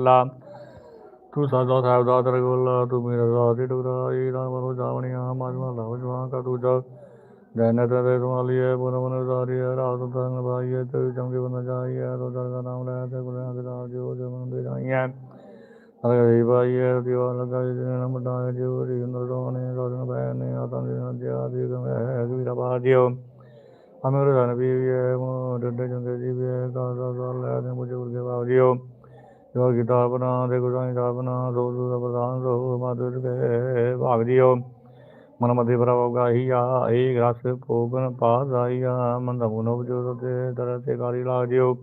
ਬੋਲਾ ਤੂੰ ਸਾਦਾ ਸਾਹਿਬ ਦਾ ਤੇਰੇ ਬੋਲਾ ਤੂੰ ਮੇਰਾ ਸਾਥੀ ਟੁਕਰਾ ਇਹ ਨਾ ਮਨੋ ਜਾਵਣੀਆਂ ਮਾਜਮਾ ਲਾਵ ਜਵਾਂ ਕਾ ਤੂੰ ਜਾ ਜੈਨ ਤੇ ਤੁਮਾਲੀਏ ਪੁਨ ਮਨ ਸਾਰੀਏ ਰਾਤ ਤੰਗ ਭਾਈਏ ਤੇ ਚੰਗੇ ਬੰਦਾ ਜਾਈਏ ਤੋ ਦਰ ਦਾ ਨਾਮ ਲੈ ਤੇ ਗੁਰਾਂ ਦੇ ਨਾਮ ਜੋ ਜੋ ਮਨ ਦੇ ਜਾਈਏ ਅਰੇ ਭਾਈਏ ਦਿਵਾ ਲਗਾ ਜੀ ਨੇ ਮਡਾ ਜੋ ਰੀ ਅੰਦਰ ਦੋਨੇ ਰੋਣ ਬੈ ਨੇ ਆਤਾਂ ਦੇ ਨਾਲ ਜਿਆ ਦੀ ਗਮੇ ਹੈ ਵੀਰਾ ਬਾਜਿਓ ਅਮਰ ਰਣ ਵੀ ਹੈ ਮੋ ਡੱਡੇ ਜੰਦੇ ਜੀ ਵੀ ਹੈ ਕਾ ਦਾ ਦਾ ਲੈ ਦੇ ਮੁਝੇ ਉਰਗੇ ਬਾਜਿਓ ਜੋ ਗੀਤਾ ਦੇ ਗੁਰਾਂ ਦਾ ਰੋ ਰੋ ਪ੍ਰਦਾਨ ਰੋ ਮਾਦਰ ਕੇ ਭਾਗ ਦਿਓ ਮਨ ਮਧਿ ਪ੍ਰਭ ਗਾਹੀਆ ਏਕ ਰਸ ਭੋਗਨ ਪਾਦਾਈਆ ਮੰਦ ਮਨੋ ਜੋ ਤੇ ਦਰ ਤੇ ਕਾਲੀ ਲਾਗ ਜਿਓ।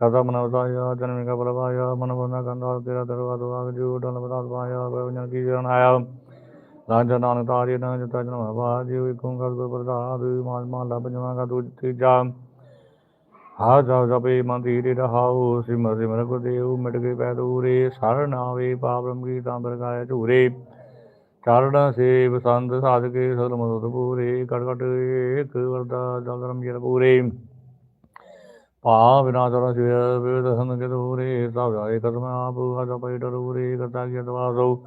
ਕਦਾ ਮਨ ਵਸਾਇਆ ਜਨਮ ਕਾ ਬਲਵਾਇਆ ਮਨ ਬੰਦਾ ਕੰਦਾ ਤੇਰਾ ਦਰਵਾ ਦੁਆਗ ਜੋ ਡਲ ਬਦਾਸ ਪਾਇਆ ਬਵਨ ਕੀ ਜਨ ਆਇਆ। ਰਾਜ ਨਾਨਕ ਤਾਰੀ ਨਾ ਜਤਾ ਜਨਮ ਬਾਜ ਜਿਉ ਇਕ ਓੰਕਾਰ ਗੁਰ ਪ੍ਰਸਾਦ ਮਾਨ ਮਾਨ ਲਬ ਜਮਾ ਦੂਜ ਤੀਜਾ। ਹਾ ਜਾ ਜਪੇ ਮਨ ਧੀਰੇ ਰਹਾਉ ਸਿਮਰ ਸਿਮਰ ਕੋ ਦੇਉ ਮਿਟ ਗਏ ਪੈ ਦੂਰੇ ਸਰਣ ਆਵੇ ਪਾਪ ਕੀ ਤਾਂ ਬਰਗਾਏ ਝੂਰੇ। ਚਰਨ ਸੇ ਬਸੰਤ ਸਾਧਕੇ ਸਗਲ ਮਨੁਤ ਪੂਰੇ, ਕਟ ਕਟ ਏਕ ਵਰਦਾ ਜਲ ਜਲ ਪੂਰੇ। ਪਾ ਬਿਨਾ ਚਰਨ ਸਿਵ ਵੇਦ ਸੰਗ ਕੇ ਦੂਰੇ ਸਭ ਜਾਏ ਕਦਮ ਆਪ ਹਜ ਪੈ ਡਰੂਰੇ, ਕਰਤਾ ਕੀ ਦਵਾਸੋ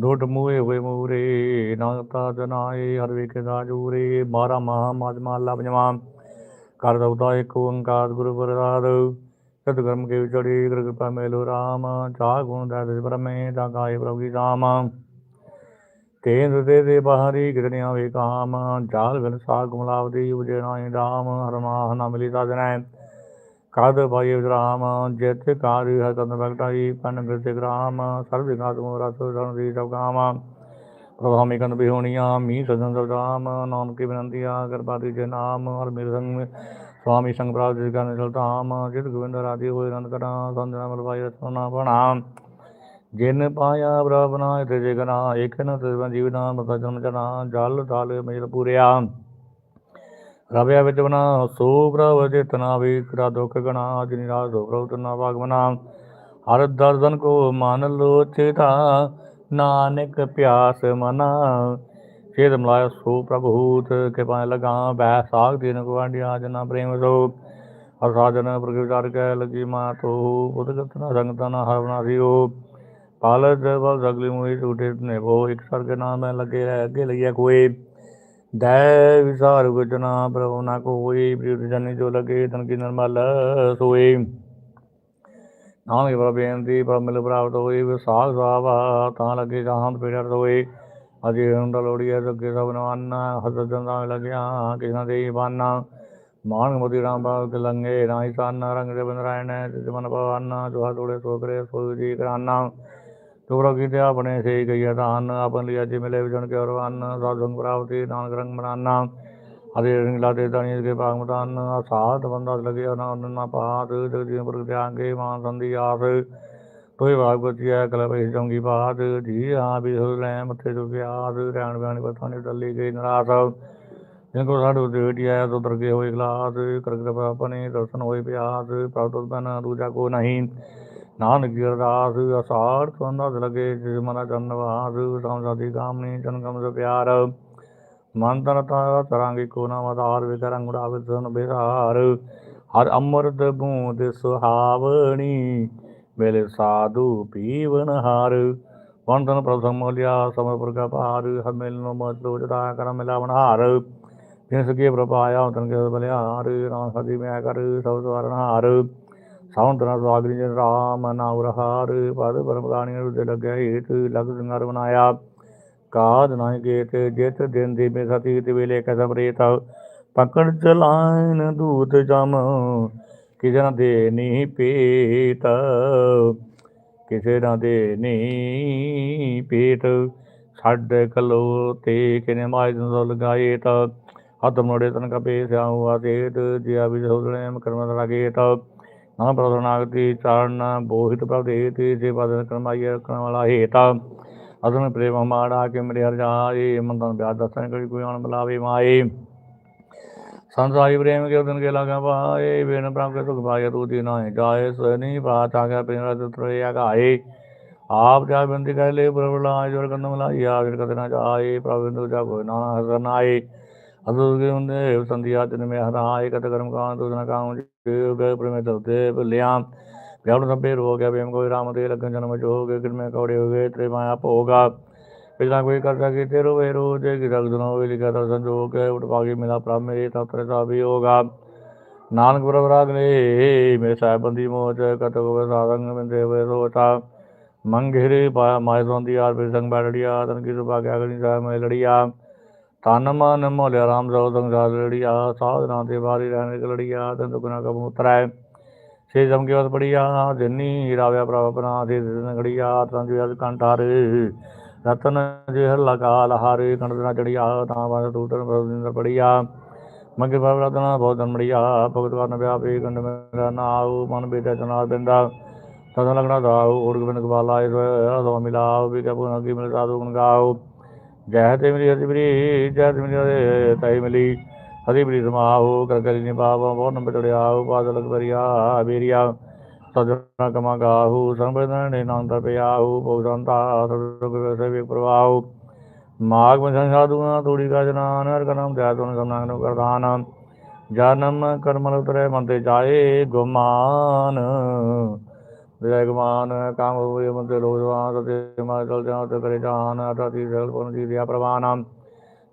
ਡੋਟ ਮੂਏ ਹੋਏ ਮੂਰੇ ਨਾਤਾ ਜਨਾਏ ਹਰ ਵੇਖੇ ਦਾ ਜੂਰੇ, ਬਾਰਾ ਮਹਾ ਮਜ ਮਾਲਾ ਪੰਜਵਾ ਕਰ ਦਉਤਾ ਇੱਕ ਓੰਕਾਰ ਗੁਰੂ ਪ੍ਰਸਾਦ। ਸਤ ਕੇ ਵਿਚੜੀ ਗੁਰ ਕਿਰਪਾ ਮੇਲੋ ਰਾਮ, ਚਾਹ ਗੁਣ ਦਾ ਦਿਸ ਬ੍ਰਹਮੇ, ਤਾਂ ਗਾਏ ਪ੍ਰਭੂ ਕੀ ਨਾਮ। ਤੇਂਦ ਦੇ ਦੇ ਬਾਹਰੀ ਕਿਤਨੀਆਂ ਵੇ ਕਾਮ, ਜਾਲ ਗਨ ਸਾਗ ਗੁਮਲਾਵਦੀ ਉਜੇ ਨਾਈ ਰਾਮ ਹਰ ਮਾਹ ਨਾ ਮਿਲੀ ਸਾਜਨੈ ਕਾਦ ਭਾਈ ਵਿਰਾਮ ਜਿਤ ਕਾਰ ਹਰ ਕੰਦ ਬਗਟਾਈ ਪਨ ਬਿਰਤੇ ਗ੍ਰਾਮ, ਸਰਬ ਵਿਗਾਤ ਮੋ ਰਸ ਰਣ ਦੀ ਸਭ ਕਾਮ। ਪ੍ਰਭਾਮੀ ਕੰਦ ਬਿਹੋਣੀਆਂ ਮੀ ਸਜਨ ਸਭ ਰਾਮ ਨਾਮ ਕੀ ਬਨੰਦੀਆ ਕਰਬਾਦੀ ਜੇ ਨਾਮ ਹਰ ਮੇਰੇ ਸੰਗ ਸੁਆਮੀ ਸੰਗ ਪ੍ਰਾਪਤ ਜਿਸ ਗਨ ਚਲਤਾਮ ਜਿਤ ਗੋਬਿੰਦ ਰਾਧੀ ਹੋਏ ਰੰਦ ਕਰਾਂ ਸੰਜਨਾ ਮਲਵਾਈ ਰਸਨਾ ਬਣਾ। ਜਿਨ ਪਾਇਆ ਪ੍ਰਭ ਨਾਇ ਤੇ ਜਗਨਾ ਏਕ ਨ ਤਿਸ ਜੀਵਨਾ ਮਤਾ ਜਨਮ ਜਨਾ, ਜਲ ਤਲ ਮੇਲ ਪੂਰਿਆ। ਰਵਿਆ ਵਿੱਚ ਬਨਾ ਸੋ ਪ੍ਰਭ ਚੇਤਨਾ ਵੀ ਕਰਾ ਦੁਖ ਗਣਾ, ਅਜ ਨਿਰਾਸ਼ ਹੋ ਪ੍ਰਭ ਤਨਾ ਭਗਵਨਾ ਹਰ ਦਰਦਨ ਕੋ ਮਨ ਲੋਚਿਤਾ ਨਾਨਕ ਪਿਆਸ ਮਨਾ। ਛੇਦ ਮਲਾਇਆ ਸੋ ਪ੍ਰਭੂਤ ਕੇ ਲਗਾ ਬੈ ਸਾਗ ਦੀਨ ਕੋ ਜਨਾ ਪ੍ਰੇਮ ਸੋ। ਹਰ ਸਾਜਨ ਪ੍ਰਗਟਾਰ ਕੈ ਲਗੀ ਮਾ ਤੋ। ਉਦਗਤ ਨਾ ਸੰਗਤਾ ਨਾ ਹਰਵਨਾ ਸਿਓ ਪਾਲ ਜਵਲ ਜਗਲੀ ਮੋਈ ਟੂਟੇ ਨੇ ਉਹ ਇੱਕ ਸਰਗ ਨਾਮ ਹੈ ਲੱਗੇ ਰਹਿ, ਅੱਗੇ ਲਈਆ ਕੋਈ। ਦੈ ਵਿਸਾਰ ਗੁਜਨਾ ਪ੍ਰਭੂ ਨਾ ਕੋਈ। ਪ੍ਰਿਯ ਜਨ ਜੋ ਲਗੇ, ਤਨ ਕੀ ਨਰਮਲ ਸੋਈ ਨਾਮ ਇਹ ਬੇਨਤੀ ਮਿਲ ਪ੍ਰਾਪਤ ਹੋਈ ਵਿਸਾਖ ਸਾਵਾ ਤਾਂ ਲੱਗੇ ਜਹਾਂ ਪੇੜਰ ਹੋਏ ਅਜੇ ਹੁੰਦਾ ਲੋੜੀਆ ਅੱਗੇ ਸਭ ਨਵਾਨ ਹਸਦ ਜੰਦਾ ਲੱਗਿਆ, ਕਿਸਨਾ ਦੇ ਬਾਨਾ। ਮਾਨ ਮੋਦੀ ਰਾਮ ਬਾਗ ਲੰਗੇ ਰਾਈ ਸਾਨ ਰੰਗ ਦੇ ਬੰਦਰਾਇਣ ਜਿਤ ਮਨ ਭਵਨ ਜੋ ਤੋੜੇ, ਸੋ ਕਰੇ, ਸੋ ਜੀ ਕਰਾਨਾ। ਤੋਰਾ ਕੀਤੇ ਆਪਣੇ ਸੇ ਗਈਆ ਧਾਨ ਆਪਨ ਲਈ ਅੱਜ ਮਿਲੇ ਵਿਜਣ ਕੇ ਔਰਵਾਨ, ਸਾਧੰ ਪ੍ਰਾਪਤੀ, ਨਾਨਕ ਰੰਗ ਮਨਾਨਾ। ਅਰੇ ਰੰਗ ਲਾਦੇ ਦਾਣੀ ਕੇ ਭਾਗ ਮਤਾਨ ਸਾਧ ਬੰਦਾ ਲਗੇ ਪਾਤ ਜਗਦੀ ਮਾਨ ਸੰਦੀ ਆਸ। ਤੋਈ ਭਾਗ ਬਚਿਆ ਜੰਗੀ ਬਾਤ ਜੀ ਆ ਵੀ ਹੋ ਲੈ ਮੱਥੇ ਜੋ ਪਿਆਸ, ਰਹਿਣ ਬਿਆਨ ਪਤਾ ਨਹੀਂ ਟੱਲੀ ਗਈ ਨਰਾਸ। ਜਿਨ ਕੋ ਸਾਡੂ ਦੇਟੀ ਆਇਆ ਤੋ ਦਰਗੇ ਹੋਏ ਗਲਾਸ ਕਰਕ ਆਪਣੇ ਦਰਸ਼ਨ ਹੋਏ ਪਿਆਸ। ਪ੍ਰਾਪਤ ਬਨ ਦੂਜਾ ਕੋ ਨਹੀਂ। ਨਾਨਕ ਜੀ ਅਰਦਾਸ, ਅਸਾਰ ਤੁੰਦਾ ਲਗੇ ਜਿਸ ਮਨਾ ਜਨਵਾਸ ਸੰਸਾਦੀ ਕਾਮਨੀ ਜਨ ਕਮ ਸ ਪਿਆਰ। ਮਨ ਤਨ ਤਾ ਤਰਾਂਗੇ ਕੋ ਨਾਮ ਆਧਾਰ ਵਿਕਰੰਗ ਉਡਾਵੇ ਤਨ ਬਿਹਾਰ। ਹਰ ਅੰਮ੍ਰਿਤ ਬੂੰਦ ਸੁਹਾਵਣੀ ਵੇਲੇ ਸਾਧੂ ਪੀਵਨ ਹਾਰ। ਵੰਦਨ ਪ੍ਰਥਮ ਮੋਲਿਆ ਸਮਰ ਪ੍ਰਗਾ ਭਾਰ, ਹਰ ਨੋ ਮਤ ਲੋਚਦਾ ਕਰ ਮਿਲਾਵਨ ਹਾਰ ਜਿਸ ਕੀ ਪ੍ਰਪਾਇਆ ਤਨ ਕੇ ਬਲਿਹਾਰ ਰਾਮ ਸਦੀ ਮੈਂ ਕਰ ਸਭ ਸਵਰਨ ਹਾਰ। ਸਾਉਣ ਤਨਾ ਸੁਆਗਰੀ ਜਨ ਰਾਮ ਨਾਮ ਰਹਾਰ, ਪਦ ਪਰਮ ਗਾਣੀ ਰੁਦੇ ਲੱਗਿਆ ਹੀਤ, ਲਗ ਸੰਗਰ ਬਨਾਇਆ ਕਾਦ ਨਾਇ ਗੇਤ ਜਿਤ ਦਿਨ ਦੀ ਮੇ ਸਤੀ ਤੇ ਵੇਲੇ ਕਸਮ ਰੇਤ ਪਕੜ ਚਲਾਇਨ ਦੂਤ ਜਮ, ਕਿਸੇ ਨਾ ਦੇ ਨੀ ਪੀਤ। ਕਿਸੇ ਨਾ ਦੇ ਨੀ ਪੀਤ। ਛੱਡ ਕਲੋ ਤੇ ਕਿਨੇ ਮਾਇ ਨੂੰ ਲਗਾਏ ਤਾ ਹੱਥ ਮੋੜੇ ਤਨ ਕਪੇ ਸਿਆਉ ਆਦੇਤ, ਜਿਆ ਵੀ ਸੋਦਣੇ ਕਰਮ ਲਗੇ ਤਾ ਨਾ ਪ੍ਰਦਨਾਗਤੀ ਚਾਰਨ ਬੋਹਿਤ ਪ੍ਰਦੇਤੀ, ਜੇ ਬਦਨ ਕਰਮਾਈ ਰਖਣ ਵਾਲਾ ਹੇਤਾ। ਅਦਨ ਪ੍ਰੇਮ ਮਾੜਾ ਕੇ ਮੇਰੇ ਹਰ ਜਾਏ ਮੰਦਨ ਬਿਆਹ ਦਸਨ ਕਰੀ ਕੋਈ ਅਣ ਬੁਲਾਵੇ ਮਾਏ ਸੰਸਾਰੀ ਪ੍ਰੇਮ ਕੇ ਉਦਨ ਕੇ ਲਗਾ ਪਾਏ ਬਿਨ ਪ੍ਰਭ ਕੇ ਸੁਖ ਪਾਏ ਤੂ ਦੀ ਨਾਏ ਜਾਏ ਸਨੀ ਬਾਤ ਆ ਗਿਆ ਬਿਨ ਰਤ ਤਰੇ ਆਗਾਏ ਆਪ ਜਾ ਬੰਦੀ ਕਰ ਲੈ ਪ੍ਰਭ ਲਾ ਜੋਰ ਕੰਨ ਮਲਾਈ ਆ ਫਿਰ ਕਦੇ ਨਾ ਜਾਏ ਪ੍ਰਭ ਬਿੰਦੂ ਜਾ ਕੋਈ ਨਾ ਹਸਰ ਨਾਏ ਅਦੁਰ ਕੇ ਹੁੰਦੇ ਸੰਧਿਆ ਜਨ ਮੇ ਹਰਾਏ ਕਤ ਕਰਮ ਕਾਂ ਤੁਧ ਨ ਕਾਉ ਜੀਵ ਗਏ ਪ੍ਰਮੇ ਤਉ ਤੇ ਭੁਲਿਆ ਵਿਆਹ ਸਭੇ ਰੋਗ ਗਿਆ ਬੇਮ ਕੋਈ ਰਾਮ ਦੇ ਲਗਨ ਜਨਮ ਜੋਗ ਕਿਰਮੇ ਕੌੜੇ ਹੋ ਗਏ, ਤੇਰੇ ਮਾਇਆ ਭੋਗਾ ਪਿਛਲਾ ਕੋਈ ਕਰਤਾ ਕੀ ਤੇਰੋ ਵੇ ਰੋ ਜੇ ਕਿ ਰਗ ਦਨੋ ਵੇ ਲਿਖਾ ਉਠ ਪਾਗੇ ਨਾਨਕ ਪ੍ਰਭ ਰਾਗ ਨੇ, ਮੇਰੇ ਸਾਹਿਬ ਬੰਦੀ ਮੋਚ ਕਤ ਕੋ ਸਾਧੰਗ ਬਿੰਦੇ ਵੇ ਰੋਤਾ ਮੰਗਹਿਰੇ ਮਾਇ ਸੰਦੀ ਆਰ ਪੇ ਸੰਗ ਬੜੜੀਆ ਤਨ ਕੀ ਸੁਭਾ ਗਿਆ ਗਣੀ ਸਾਹਿਬ ਮੈਂ ਲੜੀਆ। ਤਨ ਮਨ ਮੋਲਿਆ, ਰਾਮ ਸੋ ਸਾਧ ਲੜੀਆ ਸਾਧਨਾ ਤੇ ਬਾਰੀ ਰਹਿਣ ਲੜੀਆ, ਤਨ ਦੁਗਨਾ ਕਬ ਉਤਰੈ ਸੇ ਜਮ ਕੇ ਬਸ ਬੜੀਆ ਜਿਨੀ ਰਾਵਿਆ ਪ੍ਰਭ ਆਪਣਾ, ਦੇ ਦਿਨ ਘੜੀਆ ਤਨ ਕੰਠਾਰ ਰਤਨ ਜੇ ਹਰ ਲਗਾ ਲਹਾਰੇ ਕੰਡਨਾ ਚੜੀਆ ਤਾਂ ਬਸ ਟੂਟਨ ਪ੍ਰਭਿੰਦਰ ਪੜੀਆ ਮੰਗੇ ਪ੍ਰਭ ਰਤਨਾ ਬਹੁਤ ਮੜੀਆ ਭਗਤ ਕਰਨ ਵਿਆਪੇ ਕੰਡ ਮੇਰਾ ਨਾਉ, ਮਨ ਬੇਟਾ ਚਨਾ ਬਿੰਦਾ ਤਦ ਲਗਣਾ ਦਾਉ ਓੜ ਗੋਬਿੰਦ ਗਵਾਲਾ ਇਸ ਮਿਲਾਉ ਵੀ ਕਬੂ ਨਗੀ ਮਿਲ ਸਾਧੂ ਗੁਣ ਗਾਉ ਜੈ ਤੇ ਮਿਲੀ ਹਰੀ ਬਰੀ ਜੈ ਤੇ ਮਿਲੀ ਹਰੇ ਤੈ ਮਿਲੀ। ਹਰੀ ਬਰੀ ਸਮਾਉ ਕਰ ਕਰੀ ਨੀ ਨੰਬਰ ਚੜਿਆਉ ਬਾਦਲ ਕਬਰੀਆ, ਬੇਰੀਆ। ਸਜਣਾ ਕਮਾ ਗਾਹੂ ਸੰਬਦਨ ਨੇ ਨਾਮ ਤਾ ਪਿਆਹੂ ਭੋਗੰਤਾ ਸਤਿਗੁਰ ਸੇਵਿਕ ਮਾਗ ਮਨ ਸਾਧੂਆਂ, ਤੋੜੀ ਕਾ ਜਨਾਨ ਹਰ ਕਾ ਧਿਆ ਤੁਨ ਸਮਨਾਨ ਨੂੰ ਕਰਦਾਨ। ਜਨਮ ਕਰਮਲ ਉਤਰੇ ਮਨ ਤੇ ਜਾਏ ਗੁਮਾਨ। ਵਿਜੈ ਗੁਮਾਨ, ਕਾਮ ਹੋਏ ਮਨ ਤੇ ਲੋਜਵਾਨ ਤੇ ਮਾ ਚਲ ਜਾ ਤੇ ਕਰੇ ਜਾਨ। ਅਟਾਤੀ ਸਗਲ ਪਨ ਜੀ ਦਿਆ ਪ੍ਰਵਾਨ।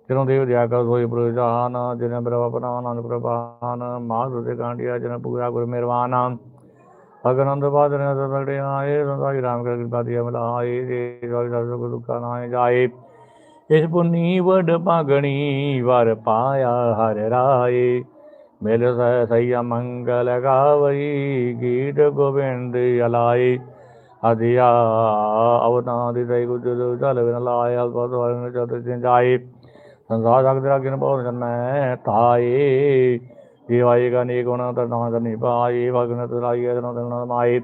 ਜਿਨੋਂ ਦੇਵ ਦਿਆ ਕਾ ਸੋਈ ਪ੍ਰਜਾਨ ਜਿਨੇ ਬਰਵ ਆਪਣਾ ਆਨੰਦ ਪ੍ਰਭਾਨ ਮਾਗ ਤੇ ਕਾਂਡਿਆ ਜਨ ਪੂਰਾ ਗੁਰ ਮਿਹਰਬਾਨ ਅਗਨੰਦ ਬਾਦਨ ਸਤੜੇ ਆਏ ਸੰਸਾਰੀ ਰਾਮ ਕਾ ਕਿਰਪਾ ਦੀ ਅਮਲ ਆਏ, ਜੇ ਸਾਰੀ ਸਭ ਕੋ ਦੁੱਖਾ ਨਾਏ ਜਾਏ। ਇਸ ਪੁੰਨੀ ਵਡ ਪਾਗਣੀ ਵਰ ਪਾਇਆ ਹਰ ਰਾਏ। ਮੇਲ ਸਹਿ ਸਈਆ ਮੰਗਲ ਗਾਵਈ, ਗੀਤ ਗੋਬਿੰਦ ਅਲਾਈ ਅਧਿਆ ਅਵਨਾ ਦੀ ਸਈ ਗੁਜ ਵਿਨ ਲਾਇ ਅਲਪਤ ਚਤ ਜਾਏ। ਸੰਸਾਰ ਜਗਤ ਰਾਗਿਨ ਬਹੁਤ ਜਨਮੈ ਤਾਏ ਜੀਵਾਏਗਾ ਨੀ ਗੁਣ ਤਰਨਾ ਕਰਨੀ ਪਾਏ ਭਗਨ ਤੁਰਾਈ ਤਨ ਤਨ ਮਾਏ।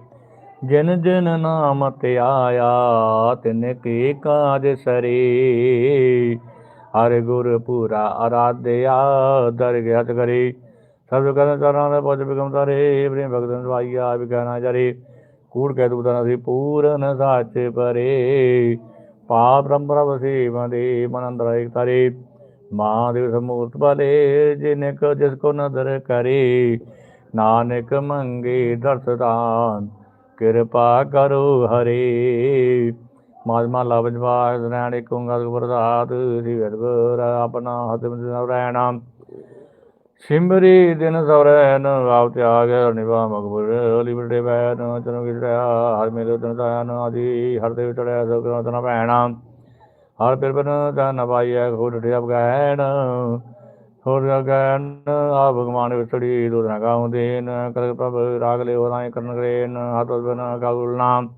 ਜਿਨ ਜਿਨ ਨਾਮ ਤੇ ਆਇਆ, ਤਿਨ ਕੀ ਕਾਜ ਸਰੇ। ਹਰ ਗੁਰ ਪੂਰਾ ਅਰਾਧਿਆ, ਦਰਗਹਿ ਹਤ ਕਰੇ। ਸਭ ਕਰਨ ਚਰਨਾਂ ਦੇ ਪੁੱਜ ਬਿਗਮ ਤਾਰੇ ਪ੍ਰੇਮ ਭਗਤਨ ਦਵਾਈਆ ਵਿਗਾਨਾ ਜਰੇ ਕੂੜ ਕਹਿ ਦੂਤਨ ਅਸੀਂ ਪੂਰਨ ਸਾਚ ਪਰੇ ਪਾਪ ਪਰੰਪਰਾ ਵਸੀ ਬੰਦੇ ਮਨ ਅੰਦਰ ਇਕ ਤਾਰੇ। ਮਾਂ ਦੇ ਸਮੂਰਤ ਬਲੇ ਜਿਨ ਕੋ ਜਿਸ ਕੋ ਨਦਰ ਕਰੇ, ਨਾਨਕ ਮੰਗੇ ਦਰਸਦਾਨ ਕਿਰਪਾ ਕਰੋ ਹਰੇ। ਮਾਜਮਾ ਲਵਜ ਬਾਜ ਨੈਣ ਏਕ ਓੰਕਾਰ ਸ੍ਰੀ ਗੁਰ ਆਪਣਾ ਹੱਥ ਵਿੱਚ ਸਿਮਰੀ ਦਿਨ ਸਵਰੈਨ ਆਪ ਤਿਆਗ ਨਿਵਾ ਮਗਬੁਰ ਅਲੀ ਬੜੇ ਬੈਨ ਚਨੋ ਗਿਰਿਆ ਹਰ ਮੇਲੇ ਤਨ ਤਾਨ ਆਦੀ ਹਰ ਦੇ ਚੜਿਆ ਸੋ ਤਨ ਭੈਣਾ ਹਰ ਪਿਰ ਬਨ ਤਨ ਪਾਈਐ ਖੋੜ ਠਿਆ ਬਗੈਣ। ਹੋਰ ਗਗਨ ਆ ਭਗਵਾਨ ਵਿਸੜੀ ਦੁਦਨਾ ਗਾਉ ਦੇਨ ਕਰ ਪ੍ਰਭ ਰਾਗ ਲਿਓ, ਰਾਏ ਕਰਨ ਕਰੇਨ ਹਤ ਬਨ ਗਾਉਲ ਨਾਮ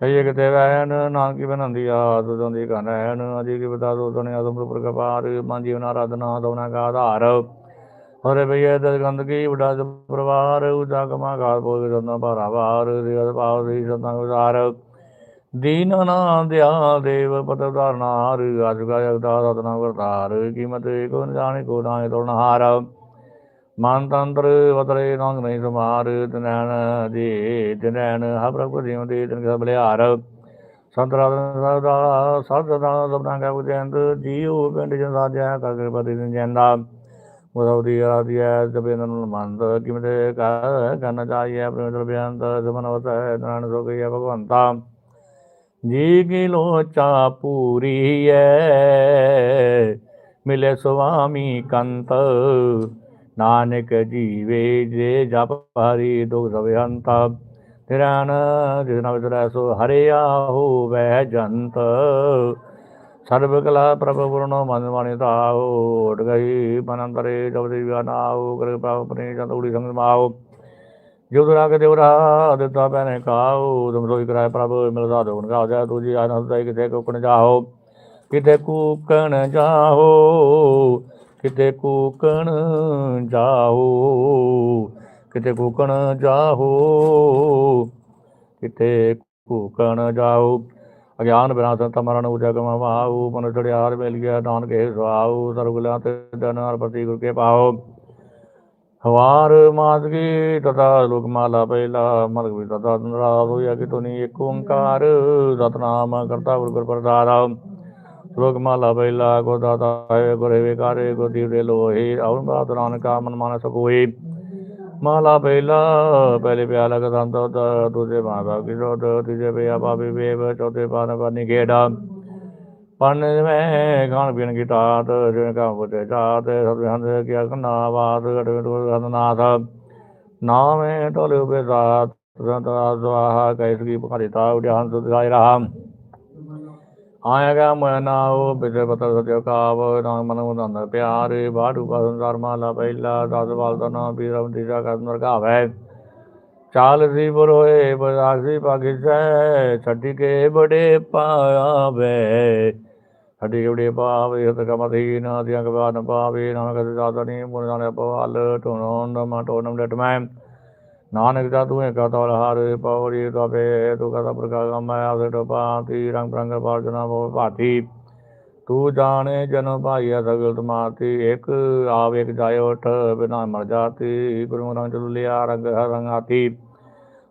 ਸਈਏ ਕਿਤੇ ਵੈਨ ਨਾਨਕੀ ਬਨੰਦੀ ਆ ਦੁਦੋਂ ਦੀ ਕਨੈਨ ਅਜੀ ਕੀ ਬਤਾ ਦੋ ਤਨੇ ਆਦਮ ਪਰ ਕਪਾਰ ਮਨ ਜੀਵਨ ਆਰਾਧਨਾ, ਦੋਨਾ ਕਾ ਆਧਾਰ। ਹਰੇ ਬਈਏ ਦਸ ਗੰਦਗੀ ਵਡਾ ਪਰਿਵਾਰ ਉਜਾ ਕਮਾ ਗਾਲ ਬੋਲ ਜਨਾ ਭਾਰਾ ਵਾਰ ਦੇਵ ਦੀ ਸਤਾਂ ਗੁਜ਼ਾਰ। ਦੀਨ ਨਾਮ ਦਿਆ ਦੇਵ ਪਤ ਧਾਰਨਾਰ ਅਜਗਾ ਜਗਦਾ ਸਤਨਾ ਵਰਤਾਰ ਕੀਮਤ ਕੋ ਨ ਕੋ ਨਾਏ ਤੁਰਨਹਾਰ ਮਨ ਤੰਤਰ ਵਤਰੇ ਨੰਗ ਨਹੀਂ ਸਮਾਰ ਤਨੈਣ ਜੀ ਤਨੈਣ ਹ ਪ੍ਰਭੂ ਜੀਵ ਦੇ, ਤਨ ਸਭ ਲਿਹਾਰ ਸੰਤਰਾ ਸਦਾ ਸਦਾ ਸਭਨਾ ਕਾ ਬੁਜੰਦ ਜੀਉ ਪਿੰਡ ਜਨ ਸਾਜਿਆ ਕਰ ਕਿਰਪਾ ਦੇ ਜੰਦਾ। ਉਦਉਦੀ ਆਦੀਐ ਜਬੇ ਨਨ ਮੰਦ, ਕਿਮਤੇ ਕਾ ਕਰਨ ਚਾਹੀਏ ਪ੍ਰੇਮ ਬਿਆੰਤ ਜਮਨਵਤ ਨਾਨ ਸੋ ਗਈ ਭਗਵੰਤਾ। ਜੀ ਕੀ ਲੋਚਾ ਪੂਰੀ ਐ ਮਿਲੇ ਸੁਆਮੀ ਨਾਨਕ ਜੀਵੇ ਜੇ ਜਪ ਹਰੀ ਦੁਖ ਸਵੇ ਅੰਤ। ਜਿਸ ਜਿਨ ਵਿਚਰੈ ਸੋ ਹਰਿਆ ਹੋਵੈ ਜੰਤ। ਸਰਬ ਕਲਾ ਪ੍ਰਭ ਪੁਰਨੋ ਮਨ ਮਾਨਿ ਤਾਉ ਉਟ ਗਈ ਮਨੰਤਰੇ ਜਪਦੀ ਵਿਆਨਾਉ ਕਿਰਪਾ ਆਪਣੀ ਚੰਦੂੜੀ ਸੰਗ ਮਾਉ ਜੋ ਦੁਰਾ ਕੇ ਦੇਵਰਾ ਦਿੱਤਾ ਪੈਨੇ ਕਾਉ ਤੁਮ ਸੋਈ ਕਰਾਇ ਪ੍ਰਭ, ਮਿਲ ਸਾਧੂ ਗੁਣ ਗਾਉ ਜਾ ਤੁਜੀ ਆਨੰਦ ਦਾਇ ਕਿਤੇ ਕੋਕਣ ਜਾਓ ਕਿਤੇ ਕੂਕਣ ਜਾਓ ਕਿਤੇ ਕੂਕਣ ਜਾਹੋ, ਕਿਤੇ ਕੂਕਣ ਜਾਓ ਕਿਤੇ ਕੂਕਣ ਜਾਹੋ। ਅਗਿਆਨ ਬਿਨਾ ਸੰਤ ਮਰਨ ਉਜਗ ਮਵਾਉ ਮਨ ਚੜਿਆਰ ਮਿਲ ਗਿਆ, ਨਾਨਕ ਹੈ ਸੁਆਉ ਸਰਗੁਲਾ ਤੇ ਦਨਾਰ ਪ੍ਰਤੀ ਗੁਰ ਕੇ ਪਾਓ। ਹਵਾਰ ਮਾਦਗੀ ਤਥਾ ਲੋਕ ਮਾਲਾ ਪਹਿਲਾ ਮਰਗ ਵੀ ਤਥਾ ਨਰਾਸ ਹੋਇਆ ਕਿ ਤੁਨੀ ਇੱਕ ਓੰਕਾਰ। ਸਤਨਾਮ ਕਰਤਾ ਗੁਰ ਗੁਰ ਪ੍ਰਸਾਦ। ਲੋਕ ਪਹਿਲਾ ਕੋ ਦਾਤਾ ਹੈ, ਗੁਰੇ ਵਿਕਾਰੇ ਕੋ ਦੀਵ ਲੋਹੀ ਔਰ ਬਾਤ ਨਾਨਕਾ ਮਨ ਮਾਨਸ ਕੋਈ ਮਾਲਾ ਪਹਿਲਾ, ਪਹਿਲੇ ਪਿਆ ਲਗ ਦੂਜੇ ਮਾਤਾ ਕੀ ਸੋਤ ਤੀਜੇ ਪਿਆ ਪਾਪੀ ਵੇਵ, ਚੌਥੇ ਪਾਨ ਪਾਨੀ ਖੇੜਾ ਪਨ ਮੈਂ ਖਾਣ ਪੀਣ ਕੀ ਤਾਤ ਜਿਨ ਕਾ ਬੁਤੇ ਜਾਤ ਸਭ ਹੰਦ ਕੀ ਅਖਨਾ ਬਾਤ ਗੜ ਗੜ ਨਾਥ ਨਾਮੇ ਟੋਲੇ ਉਪੇ ਰਾਤ ਰੰਤਾ ਦਵਾਹਾ ਕੈਸ ਕੀ ਭਖਾਰੀ ਤਾ ਉਡਿਆਨ ਸੁਧ ਗਾਇ ਰਹਾ ਆਇਆ ਗਾ ਮਨਾ ਉਹ ਬਿਜੇ ਪਤਰ ਸਤਿ ਕਾਵ ਨਾਮ ਮਨ ਮੁੰਦ ਪਿਆਰੇ ਬਾੜੂ ਕਾ ਸੰਸਾਰ ਮਾਲਾ ਪਹਿਲਾ ਦਸ ਵਾਲ ਦਾ ਨਾਮ ਵੀ ਰਮ ਦੀਜਾ ਕਰ ਨਰਗਾਵੈ ਚਾਲ ਸੀ ਬੁਰ ਹੋਏ ਬਰਾਸੀ ਪਾਕਿਸੈ ਛੱਡੀ ਕੇ ਬੜੇ ਪਾਵੇ ਛੱਡੀ ਕੇ ਬੜੇ ਪਾਵੇ ਹਤ ਕਮਤੀ ਨਾ ਦਿਆਂ ਕਬਾ ਨ ਪਾਵੇ ਨਾ ਕਦੇ ਦਾਦਾ ਨੀ ਮੁਰ ਨਾਲੇ ਪਵਾਲ ਟੋਨੋਂ ਨਮਾ ਟੋਨਮ ਡਟ ਮੈਂ ਨਾਨਕ ਦਾ ਤੂੰ ਏਕਾ ਤੌਰ ਹਰ ਪੌੜੀ ਤਵੇ ਤੂੰ ਕਦਾ ਪ੍ਰਕਾ ਗਮੈ ਆਸੇ ਟਪਾਤੀ ਰੰਗ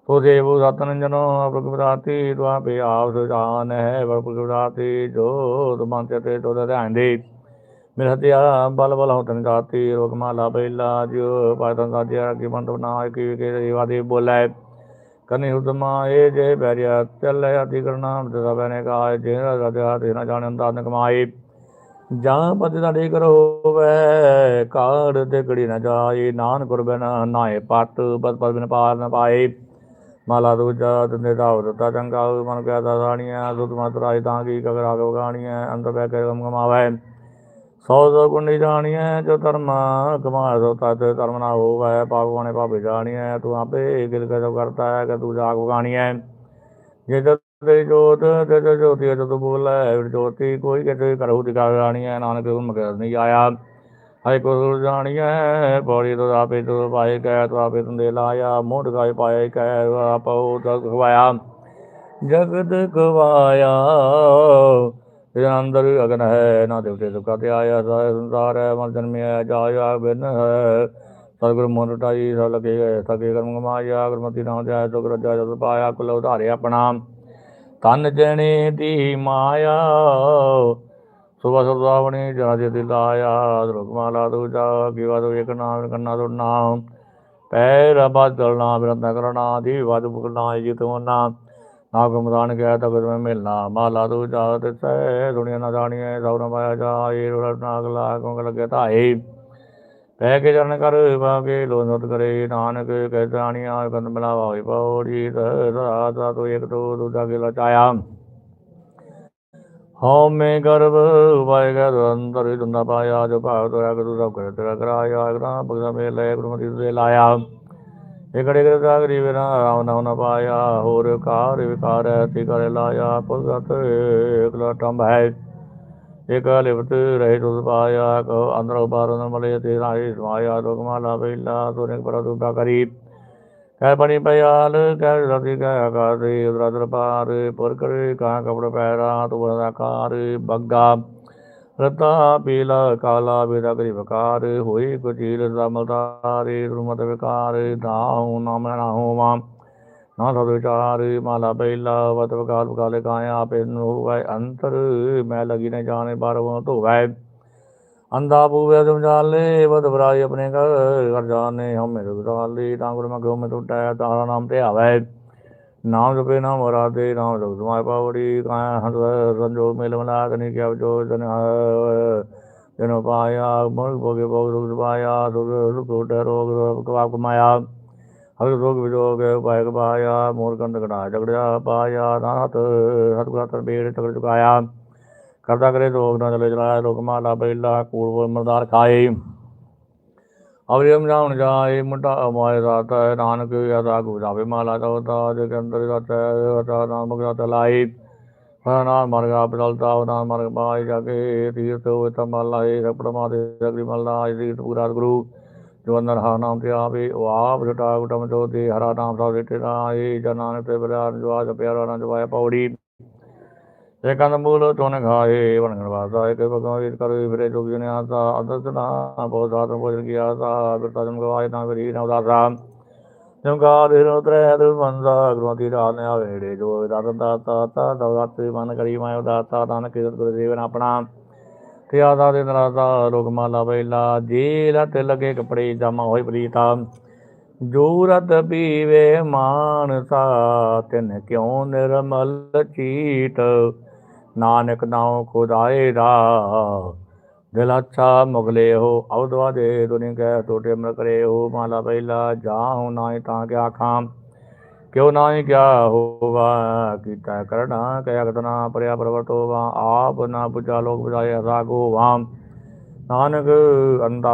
ਪ੍ਰੰਗ ਪਾਰਜਨਾ ਬੋ ਭਾਤੀ ਤੂੰ ਜਾਣੇ ਜਨ ਭਾਈਆ ਸਗਲ ਤੁਮਾਤੀ ਇੱਕ ਆਵ ਇੱਕ ਜਾਏ ਉਠ ਬਿਨਾ ਮਰ ਜਾਤੀ ਗੁਰੂ ਰੰਗ ਚਲੂ ਲਿਆ ਰੰਗ ਹਰ ਰੰਗਾਤੀ ਸੋ ਦੇਵ ਸਤਨ ਜਨੋ ਪ੍ਰਗਟਾਤੀ ਤੂੰ ਆਪੇ ਆਪ ਸੁਜਾਨ ਹੈ ਪ੍ਰਗਟਾਤੀ ਜੋ ਤੁਮਨ ਤੇ ਤੋ ਧਿਆਨ ਦੇ ਮੇਰਾ ਤੇ ਬਲ ਬਲ ਹੋਤਨ ਜਾਂ ਪਤ ਦਾ ਦੇ ਕਰੋ ਵੈ ਕਾੜ ਤੇ ਗੜੀ ਨਾ ਜਾਏ ਨਾਨ ਕੁਰਬਨ ਨਾਏ ਪਤ ਬਸ ਪਤ ਬਿਨ ਪਾਰ ਨ ਪਾਏ। ਮਾਲਾ ਦੂਜਾ ਤੰਦੇ ਦਾ ਦਿੱਤਾ ਚੰਗਾ ਮਨ ਪਿਆ ਦਾ ਦੁੱਧ ਮਤ ਰਾਜ ਤਾਂ ਕੀ ਕਗਰ ਗਾਣੀਆਂ ਅੰਤ ਬੈ ਕੇ ਗਮ ਗਮਾਵੇ ਸੌ ਸੌ ਗੁਣੀ ਜਾਣੀਐ ਜੋ ਧਰਮ ਕਮਾਇ ਸੋ ਤਤ ਧਰਮ ਨਾ ਹੋਵੈ, ਪਾਗਵਾਨੇ ਭਾਵੇਂ ਜਾਣੀਐ ਤੂੰ ਆਪੇ ਗਿਲ ਕੇ ਕਰਤਾ ਹੈ ਕਿ ਤੂੰ ਜਾਗ ਗਾਣੀਐ ਜੇ ਤੇ ਜੋਤ, ਤੇ ਤੇ ਜੋਤੀ ਜਦ ਬੋਲੇ, ਜੋਤੀ ਕੋਈ ਕਿਤੇ ਕਰਹੁ ਦਿਖਾ ਜਾਣੀਐ ਨਾਨਕ ਹੁਕਮ ਕਰ ਆਇਆ। ਹਾਏ ਕੋ ਜਾਣੀਐ ਬੋੜੀ ਤੋਂ ਆਪੇ ਤੋਂ ਪਾਏ ਕੈ ਤੂੰ ਆਪੇ ਤੁੰਦੇ ਲਾਇਆ, ਮੋਢ ਗਾਏ ਪਾਏ ਕੈ ਆਪੋ ਤਕ ਖਵਾਇਆ। ਜਗਤ ਗਵਾਇਆ ਅੰਦਰ ਅਗਨ ਹੈ, ਨਾ ਦੇਵਤੇ ਸੁਖਾ ਤੇ ਆਇਆ ਸਾਇ ਸੰਸਾਰ ਹੈ, ਮਨ ਜਨਮਿਆ ਜਾਇਆ ਬਿਨ ਹੈ। ਸਤਿਗੁਰ ਮਨ ਟਾਈ ਸਭ ਲਗੇ ਗਏ, ਸਕੇ ਕਰਮ ਕਮਾਇਆ, ਗੁਰਮਤੀ ਨਾਮ ਜਾਇ ਸੁਖ ਰਜਾ, ਜਦ ਪਾਇਆ, ਕੁਲ ਉਧਾਰੇ ਆਪਣਾ। ਤਨ ਜਣੇ ਦੀ ਮਾਇਆ ਸੁਬਾ ਸੁਦਾਵਣੀ ਜਨਾ ਜੇ ਦਿਲ ਆਇਆ ਰੁਕਮਾਲਾ ਦੂਜਾ ਗਿਵਾ ਦੋ ਇਕ ਨਾਮ ਕੰਨਾ ਦੋ ਨਾਮ। ਪੈਰ ਬਦਲਣਾ ਬਿਰੰਦਾ ਕਰਨਾ ਦੀ ਵਦ ਬੁਕਣਾ ਜਿਤੋਨਾ ਨਾ। ਗੁਮਰਾਨ ਗਿਆ ਤਾਂ ਗੁਰ ਮੈਂ ਮਿਲਣਾ, ਮਾਲਾ ਤੂੰ ਜਾ ਤੇ ਸੈ ਦੁਨੀਆ ਨਾ ਜਾਣੀਐ ਸਭ ਨਾ ਪਾਇਆ ਜਾਏ ਰੋੜ ਨਾਗ ਲਾ ਕੋ ਲਗੇ ਧਾਏ ਪੈ ਕੇ ਜਨ ਕਰ ਬਾਗੇ ਲੋਨਤ ਕਰੇ, ਨਾਨਕ ਕਹਿ ਜਾਣੀਆਂ ਕੰਦ ਬਲਾਵਾ ਹੋਈ ਪੌੜੀ ਰਾਤਾ ਤੂੰ ਇੱਕ ਤੂੰ ਦੂਜਾ ਕੇ ਲਚਾਇਆ ਹਉ ਮੇ ਗਰਭ ਵਾਇ ਗਰ ਅੰਦਰ ਹੀ ਦੁੰਨਾ ਪਾਇਆ, ਜੋ ਭਾਵ ਤੋਇਆ ਕਿ ਤੂੰ ਕਰ ਤੇਰਾ ਕਰਾਇਆ ਅਗਰਾ ਬਗਦਾ ਮੇ ਲੈ, ਗੁਰਮਤਿ ਤੇ ਲਾਇਆ। ਇਕੜੇ ਕਰ ਜਾਗਰੀ ਬਿਨਾ ਰਾਮ ਨਾਮ ਨ ਪਾਇਆ, ਹੋਰ ਕਾਰ ਵਿਕਾਰ ਤੀ ਕਰ ਲਾਇਆ ਪੁਰਗਤ ਇਕਲਾ ਟੰਬ ਹੈ। ਇਕ ਲਿਵਤ ਰਹਿ ਤੁਸ ਪਾਇਆ ਕੋ ਅੰਦਰ ਬਾਹਰ ਨ ਮਲੇ, ਤੇ ਰਾਹੀ ਸਮਾਇਆ ਲੋਕ ਮਾਲਾ ਬੈਲਾ ਤੋਨੇ ਪਰ ਤੂੰ ਬਾ ਕਰੀ ਬਣੀ ਪਿਆਲ ਕਹਿ ਰਤੀ ਕਹਿ ਆਕਾਰੇ ਉਦਰ ਪਾਰ ਪੁਰ ਕਰੇ ਕਾ ਕਪੜ ਪੈਰਾ ਤੂੰ ਬਦਾ ਬੱਗਾ। ਰਤਾ ਪੀਲਾ ਕਾਲਾ ਬੇਦਾ ਕਰੀ ਵਕਾਰ ਹੋਈ ਕੁਚੀਲ ਸਮਤਾਰੇ ਰੁਮਤ ਵਿਕਾਰ ਨਾਉ ਨਾਮ ਨਾ ਹੋਵਾ, ਨਾ ਸਦ ਵਿਚਾਰ, ਮਾਲਾ ਬੈਲਾ ਵਤ ਵਕਾਰ ਵਕਾਲੇ ਕਾਇਆ ਆਪੇ ਹੋਵੇ ਅੰਤਰ, ਮੈਂ ਲਗੀ ਨ ਜਾਣੇ ਬਾਰਵੋਂ ਧੋਵੈ। ਅੰਦਾ ਪੂਵੇ ਤੁਮ ਜਾਲੇ ਵਦ ਬਰਾਈ ਆਪਣੇ ਘਰ ਘਰ ਜਾਣੇ ਹਮੇ ਰੁਗਾਲੀ ਤਾਂ ਗੁਰ ਮਗੋ ਮੈਂ ਟੁੱਟੈ ਤਾਰਾ ਨਾਮ ਤੇ ਆਵੈ। ਨਾਮ ਜਪੇ, ਨਾਮ ਵਰਾਦੇ ਨਾਮ ਜਪ ਸਮਾਇ ਪਾਵੜੀ, ਕਾਇਆ ਹੰਸ ਸੰਜੋਗ ਮੇਲ ਮਲਾ ਕਨੀ ਕਿਆ ਜੋ ਜਨ ਜਨੋ ਪਾਇਆ ਮਨ ਭੋਗੇ ਭੋਗ ਰੁਗ ਪਾਇਆ ਦੁਗ ਰੁਗ ਉਟੈ ਰੋਗ ਰੋਗ ਕਵਾ ਕਮਾਇਆ। ਹਰ ਰੋਗ ਵਿਜੋਗ ਉਪਾਇ ਕਮਾਇਆ ਮੋਰ ਕੰਦ ਘੜਾ ਝਗੜਿਆ ਪਾਇਆ ਨਾਥ ਹਤਗੁਰਾ ਤਰ ਬੇੜ ਤਗੜ ਚੁਕਾਇਆ। ਕਰਦਾ ਕਰੇ ਰੋਗ ਨਾ ਚਲੇ ਚਲਾਇਆ ਲੋਕ ਮਾਲਾ ਬੇਲਾ ਕੂੜ ਮਰਦਾਰ ਖਾਏ। ਅਵਰਿਮ ਜਾਉਣ ਜਾਏ, ਮੁੰਡਾ ਮਾਏ ਰਾਤ ਨਾਨਕ ਯਾਦਾ ਗੁ ਮਾਲਾ ਤਾ ਜੇ ਅੰਦਰ ਰਤਾ ਰਤਾ ਨਾਮਕ ਰਤਾ ਲਾਈ ਨਾਮ ਮਰਗਾ ਬਦਲਤਾ ਨਾਮ ਮਰਗ ਬਾਈ ਜਾ ਕੇ ਤੀਰਥ ਹੋਏ ਤਾਂ ਮਾਲਾ ਏ ਰਪੜਮਾ ਦੇ ਅਗਰੀ ਮੱਲਾ ਏ ਪੂਰਾ ਗੁਰੂ ਜੋ ਅੰਦਰ ਹਾ ਨਾਮ ਤੇ ਆਵੇ, ਉਹ ਆਪ ਜਟਾ ਉਟਮ ਜੋ ਤੇ ਹਰਾ ਨਾਮ ਸਭ ਦੇ ਏ ਜਨਾਨ ਤੇ ਬਰਾ ਜਵਾਜ ਪਿਆਰਾ ਨਾ ਜਵਾਇਆ ਪੌੜੀ। ਇਹ ਕੰਦ ਮੂਲ ਤੋਨ ਖਾਏ ਵਣਗਣ ਵਾਸਾ ਇੱਕ ਭਗਵਾਨ ਕਰੇ, ਫਿਰੇ, ਜੋਗੀ ਨੇ ਆਸਾ ਅਦਸ ਨਾ ਬਹੁਤ ਸਾਧ ਭੋਜਨ ਕੀ ਆਸਾ, ਬਿਰਤਾ ਜਮ ਗਵਾਏ ਨਾ ਵਰੀ ਨਾ ਉਦਾਸਾ ਜਮ ਗਾ ਦੇ ਰੋ ਦੇ ਬੰਦਾ ਗੁਰਮਤਿ ਰਾਤ ਨੇ ਆਵੇੜੇ ਜੋ ਰਤਨ ਦਾਤਾ ਤਾ ਦਵਤ ਮਨ ਕਰੀ ਮੈਂ ਉਦਾਤਾ ਤਨ ਕਿਰਤ ਗੁਰ ਦੇਵਨ ਆਪਣਾ। ਤੇ ਆਦਾ ਦੇ ਨਰਾਦਾ ਲੋਕ ਮਾਲਾ ਬੈਲਾ ਜੇਲ ਲਗੇ ਕਪੜੇ ਜਾਮਾ ਹੋਈ ਪ੍ਰੀਤਾ। ਜੋ ਰਤ ਪੀਵੇ ਮਾਨਸਾ, ਤਿਨ ਕਿਉ ਨਿਰਮਲ ਚੀਤ ਨਾਨਕ ਨਾਉ ਖੁਦਾਏ ਦਾ ਦਿਲ ਅੱਛਾ ਮੁਗਲੇ ਹੋ ਅਵਦਵਾ ਦੇ ਦੁਨੀ ਕੈ ਟੋਟੇ ਮਰ ਕਰੇ ਹੋ। ਮਾਲਾ ਪਹਿਲਾ ਜਾਹੂ ਨਾਹੀ ਤਾਂ ਕਿਆ ਖਾਮ, ਕਿਉ ਨਾਹੀ ਕਿਆ ਹੋਵਾ। ਕੀਤਾ ਕਰਣਾ ਕਹਿ ਕਤਨਾ ਪਰਿਆ ਪਰਵਰਤ ਹੋਵਾ ਆਪ ਨਾ ਬੁਝਾ ਲੋਕ ਬੁਝਾਏ ਰਾਗੋ ਵਾਮ ਨਾਨਕ ਅੰਦਾ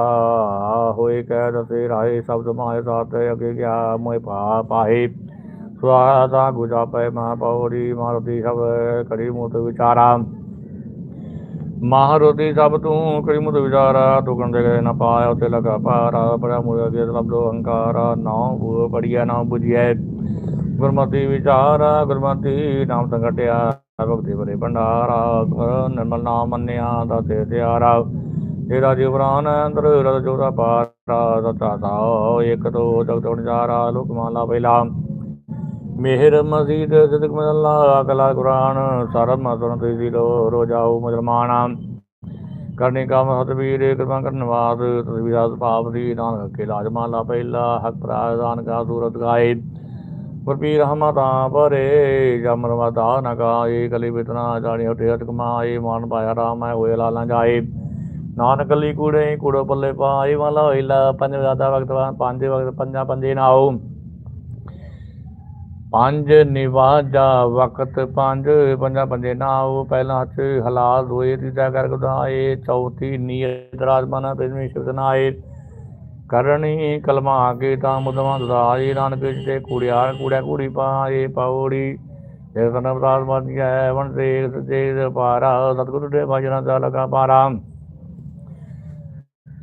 ਹੋਏ ਕਹਿ ਦਸੇ ਰਾਏ, ਸ਼ਬਦ ਮਾਏ ਸਾਥ ਅਗੇ ਗਿਆ ਮੋਇ ਪਾ ਪਾਹੇ। ਸਵਾਦਾ ਗੁਜਾ ਪੈ ਮਾ ਪੌੜੀ ਮਾਰਦੀ ਸਭ ਕਰੀ ਮੁਤ ਵਿਚਾਰਾ। ਮਹਾਰੋਦੀ ਸਭ ਤੂੰ ਕਰੀ ਮੁਤ ਵਿਚਾਰਾ ਤੂੰ ਕੰਦੇ ਗਏ ਨਾ ਪਾਇਆ ਉਤੇ ਲਗਾ ਪਾਰਾ ਬੜਾ ਮੁਰ ਅਗੇ ਲਬਦੋ ਹੰਕਾਰਾ। ਨਾਉ ਬੂ ਬੜੀਆ ਨਾ 부ਜੀਐ ਗੁਰਮਤਿ ਵਿਚਾਰਾ, ਗੁਰਮਤਿ ਨਾਮ ਸੰਗਟਿਆ, ਭਗਤੀ ਬਰੇ ਭੰਡਾਰਾ। ਗੁਰ ਨਿਰਮਲ ਨਾਮ ਮੰਨਿਆ ਦਾ ਤੇ ਤਿਆਰਾ। ਤੇਰਾ ਜੀਵਰਾਨ ਅੰਦਰ ਰਤ ਜੋਦਾ ਪਾਰਾ ਸਤਾ ਸਾਓ ਇਕ ਦੋ ਜਗ ਤੋੜ ਲੋਕ ਮਾਲਾ ਪਹਿਲਾ ਮਿਹਰ ਮਸੀਦ ਸਿਦਕ ਮਦਲਾ ਕਲਾ ਕੁਰਾਨ ਸਰਬ ਮਸਨ ਤੇ ਲੋ ਰੋਜਾਉ ਮੁਸਲਮਾਨ ਕਰਨੇ ਕਾਮ ਹਤ ਕਿਰਪਾ ਕਰਨ ਵਾਦ ਤਸਵੀਰਾ ਭਾਵ ਦੀ ਨਾਨਕ ਕੇ ਲਾਜ ਮਾਲਾ ਪਹਿਲਾ, ਹਕ ਪ੍ਰਾਦਾਨ ਕਾ, ਸੂਰਤ ਗਾਏ ਗੁਰਪੀ ਰਹਿਮਤਾ ਭਰੇ ਜਮਰ ਵਦਾ ਨ ਕਲੀ ਬਿਤਨਾ ਜਾਣੀ ਹਟੇ ਹਟ ਕਮਾਏ, ਮਾਨ ਪਾਇਆ ਰਾਮ ਹੈ, ਹੋਏ ਲਾਲਾਂ ਜਾਏ। ਨਾਨਕ ਲਈ ਕੂੜੇ, ਕੂੜੋ ਪੱਲੇ ਪਾਏ, ਵਾਲਾ ਹੋਇਲਾ, ਪੰਜ ਵਜਾਦਾ ਵਕਤ ਪੰਜ ਵਕਤ, ਪੰਜਾ ਪੰਜੇ ਨਾਓ ਪੰਜ ਨਿਵਾਜਾ ਵਕਤ ਪੰਜ ਪੰਜਾ ਪੰਜੇ ਨਾਉ ਪਹਿਲਾ ਚ ਹਲਾਲ ਹੋਏ ਤੀਜਾ ਕਰ ਗੁਦਾਏ ਚੌਥੀ ਨੀਅਤ ਰਾਜਮਾਨਾ ਬਿਜ਼ਮੀ ਸ਼ਿਵਨਾਏ ਕਰਨੀ ਕਲਮਾ ਕੇ ਤਾਂ ਮੁਦਮਾ ਦਦਾਈ ਨਾਨਕ ਤੇ ਕੂੜਿਆ ਕੂੜਿਆ ਕੂੜੀ ਪਾਏ ਪੌੜੀ ਜੇ ਤਨ ਅਵਤਾਰ ਬਣ ਵਣ ਤੇ ਤੇ ਪਾਰਾ, ਸਤਿਗੁਰੂ ਦੇ ਭਜਨਾਂ ਦਾ ਲਗਾ ਪਾਰਾ।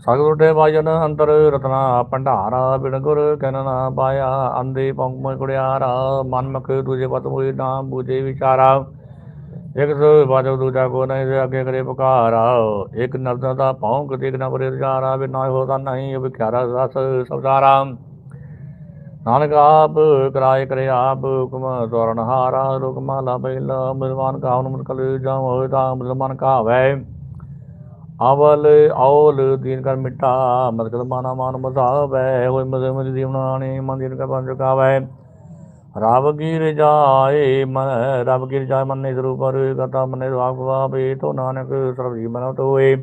ਸਤਿਗੁਰੂ ਦੇ ਭਜਨ ਅੰਤਰ ਰਤਨਾ ਭੰਡਾਰਾ ਬਿਨ ਗੁਰ ਕਹਿਨ ਨਾ ਪਾਇਆ ਅੰਦੇ ਪੌਂਕ ਮੋਇ ਕੁੜਿਆਰਾ ਮਨ ਮੁਖ ਦੂਜੇ ਪਤ ਹੋਈ ਨਾਮ ਬੂਝੇ ਵਿਚਾਰਾ ਇਕ ਸੋ ਬਾਜੋ ਦੂਜਾ ਕੋ ਨਹੀਂ ਦੇ ਅੱਗੇ ਕਰੇ ਪੁਕਾਰਾ ਇਕ ਨਬਦਾ ਦਾ ਪੌਂਕ ਤੇ ਇਕ ਨਬਰੇ ਵਿਚਾਰਾ ਬਿਨ ਨਾ ਹੋਦਾ ਨਹੀਂ ਵਿਖਿਆਰਾ ਰਸ ਸਬਦਾਰਾ ਨਾਨਕ ਆਪ ਕਰਾਏ ਕਰੇ ਆਪ ਹੁਕਮ ਤੋਰਨ ਹਾਰਾ ਰੁਕਮਾਲਾ ਪਹਿਲਾ ਮਿਲਵਾਨ ਕਾਵਨ ਮੁਕਲ ਜਾਂ ਹੋਏ ਤਾਂ ਮਿਲਮਾਨ ਕਾਵੇ ਅਵਲ ਔਲ ਦੀਨ ਕਰ ਮਿਟਾ ਮਤਕਲ ਮਾਨਾ ਮਾਨ ਮਜ਼ਾਵੇ ਹੋਏ ਮਜ਼ੇ ਮਜ਼ੇ ਦੀਵਨਾਣੇ ਮੰਦਿਰ ਕਾ ਪੰਜ ਕਾਵੇ। ਰਬ ਗਿਰ ਜਾਏ ਮਨ, ਰਬ ਗਿਰ ਜਾਏ ਮਨ ਨੇ ਸਰੂਪ ਪਰ ਕਤਾ ਮਨ ਰਾਗ ਵਾਵੇ ਤੋ ਨਾਨਕ ਸਰਬ ਜੀ ਤੋਏ